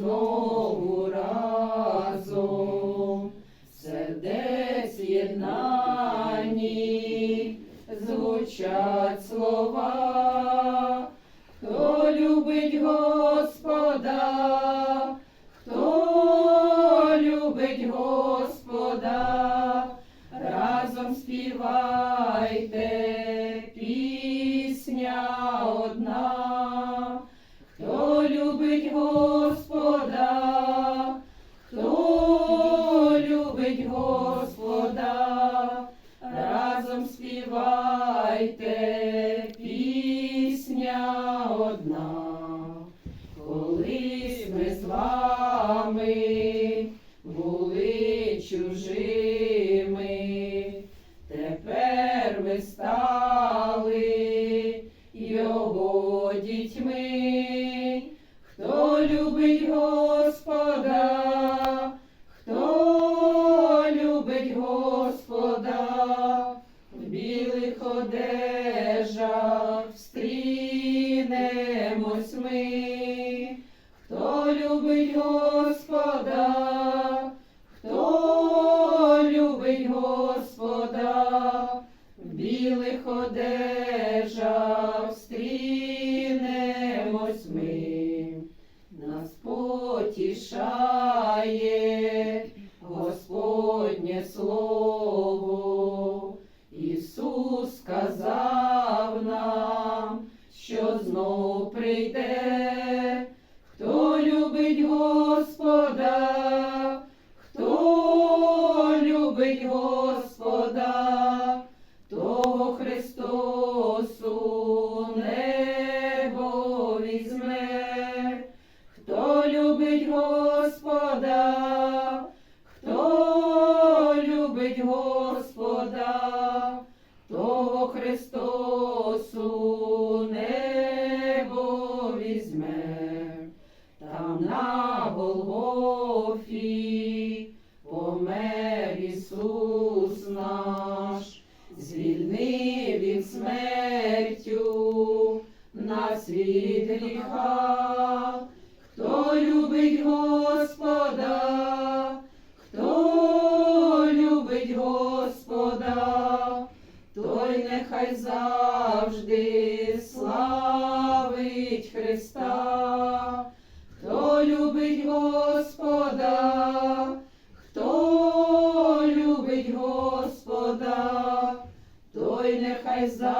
Богу, разом сердець єднані звучать слова, хто любить Господа, хто любить Господа, разом співайте пісня одна, співайте пісня одна. Колись ми з вами одежах встрінемось ми. Хто любить Господа, хто любить Господа, в білих одежах встрінемось ми. Нас потішає Господнє Слово. Що знов прийде, Голгофі помер Ісус наш, звільнив від смертю нас від гріха. Хто любить Господа, хто любить Господа, той нехай завжди славить Христа. Той